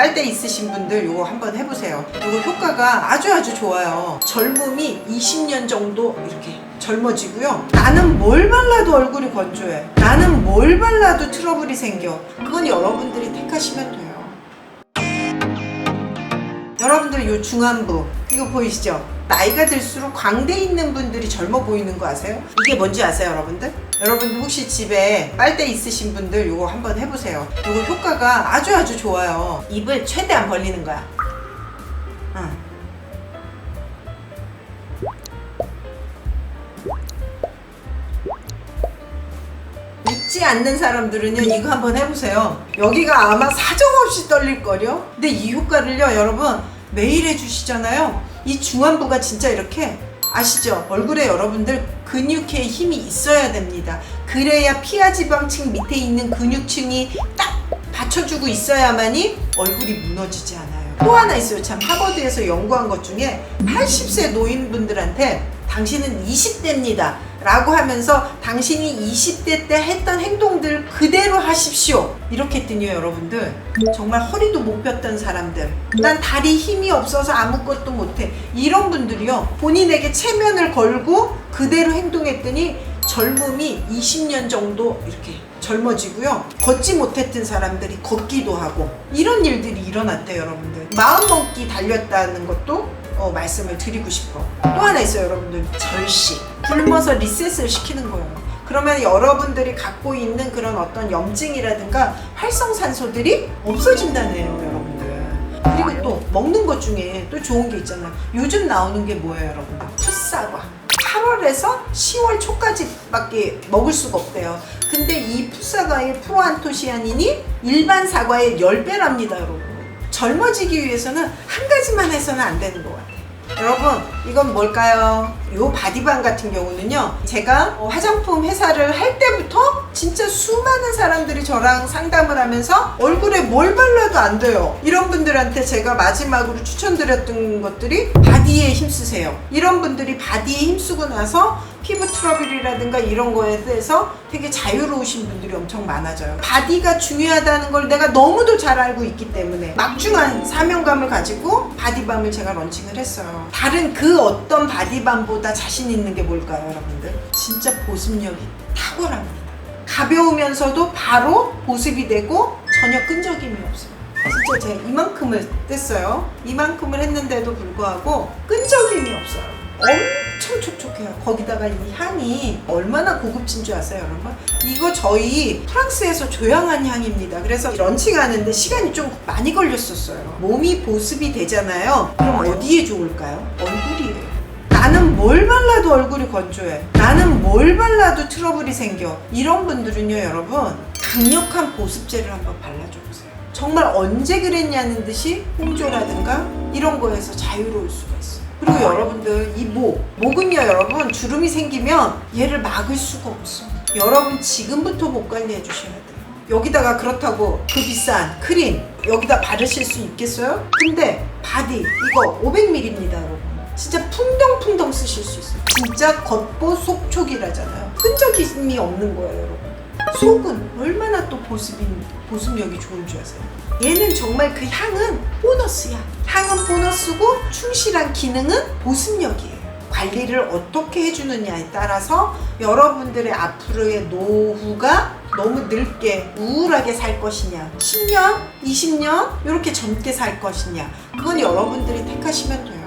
빨대 있으신 분들 이거 한번 해보세요. 이거 효과가 아주 아주 좋아요. 젊음이 20년 정도 이렇게 젊어지고요. 나는 뭘 발라도 얼굴이 건조해. 나는 뭘 발라도 트러블이 생겨. 그건 여러분들이 택하시면 돼요. 여러분들 요 중안부 이거 보이시죠? 나이가 들수록 광대 있는 분들이 젊어 보이는 거 아세요? 이게 뭔지 아세요, 여러분들? 여러분들 혹시 집에 빨대 있으신 분들 이거 한번 해보세요. 이거 효과가 아주 아주 좋아요. 입을 최대한 벌리는 거야. 응. 믿지 않는 사람들은요 이거 한번 해보세요. 여기가 아마 사정없이 떨릴걸요? 근데 이 효과를요 여러분 매일 해주시잖아요. 이 중안부가 진짜 이렇게 아시죠? 얼굴에 여러분들 근육에 힘이 있어야 됩니다. 그래야 피하 지방층 밑에 있는 근육층이 딱 받쳐주고 있어야만이 얼굴이 무너지지 않아요. 또 하나 있어요. 참 하버드에서 연구한 것 중에 80세 노인분들한테 당신은 20대입니다. 라고 하면서 당신이 20대 때 했던 행동들 그대로 하십시오. 이렇게 했더니요, 여러분들. 정말 허리도 못 폈던 사람들. 난 다리 힘이 없어서 아무것도 못해. 이런 분들이요. 본인에게 체면을 걸고 그대로 행동했더니 젊음이 20년 정도 이렇게 젊어지고요. 걷지 못했던 사람들이 걷기도 하고 이런 일들이 일어났대요, 여러분들. 마음먹기 달렸다는 것도 어, 말씀을 드리고 싶어. 또 하나 있어요, 여러분들. 절식. 굶어서 리셋을 시키는 거예요. 그러면 여러분들이 갖고 있는 그런 어떤 염증이라든가 활성산소들이 없어진다네요, 여러분들. 그리고 또 먹는 것 중에 또 좋은 게 있잖아요. 요즘 나오는 게 뭐예요, 여러분들? 풋사과. 8월에서 10월 초까지밖에 먹을 수가 없대요. 근데 이 풋사과의 프로안토시아닌이 일반 사과의 10배랍니다, 여러분. 젊어지기 위해서는 한 가지만 해서는 안 되는 것 같아요. 여러분, 이건 뭘까요? 요 바디밤 같은 경우는요, 제가 어, 화장품 회사를 할 때부터 진짜 수많은 사람들이 저랑 상담을 하면서 얼굴에 뭘 발라도 안 돼요. 이런 분들한테 제가 마지막으로 추천드렸던 것들이 바디에 힘쓰세요. 이런 분들이 바디에 힘쓰고 나서 피부 트러블이라든가 이런 거에 대해서 되게 자유로우신 분들이 엄청 많아져요. 바디가 중요하다는 걸 내가 너무도 잘 알고 있기 때문에 막중한 사명감을 가지고 바디밤을 제가 런칭을 했어요. 다른 그 어떤 바디밤보다 자신 있는 게 뭘까요, 여러분들? 진짜 보습력이 탁월합니다. 가벼우면서도 바로 보습이 되고 전혀 끈적임이 없어요. 진짜 제가 이만큼을 뗐어요. 이만큼을 했는데도 불구하고 끈적임이 없어요. 엄청 촉촉해요. 거기다가 이 향이 얼마나 고급진 줄 아세요, 여러분? 이거 저희 프랑스에서 조향한 향입니다. 그래서 런칭 하는데 시간이 좀 많이 걸렸었어요. 몸이 보습이 되잖아요. 그럼 어디에 좋을까요? 얼굴이에요. 나는 뭘 발라도 얼굴이 건조해. 나는 뭘 발라도 트러블이 생겨. 이런 분들은요, 여러분, 강력한 보습제를 한번 발라줘 보세요. 정말 언제 그랬냐는 듯이 홍조라든가 이런 거에서 자유로울 수가 있어요. 그리고 여러분들 이 목, 목은요, 여러분 주름이 생기면 얘를 막을 수가 없어. 여러분 지금부터 목 관리해 주셔야 돼요. 여기다가 그렇다고 그 비싼 크림 여기다 바르실 수 있겠어요? 근데 바디 이거 500ml입니다, 여러분. 진짜 풍 덩풍덩 쓰실 수 있어요. 진짜 겉보 속촉이라잖아요. 끈적임이 없는 거예요, 여러분. 속은 얼마나 또 보습이, 보습력이 좋은 줄 아세요? 얘는 정말 그 향은 보너스야. 향은 보너스고 충실한 기능은 보습력이에요. 관리를 어떻게 해주느냐에 따라서 여러분들의 앞으로의 노후가 너무 늙게 우울하게 살 것이냐 10년, 20년 이렇게 젊게 살 것이냐 그건 여러분들이 택하시면 돼요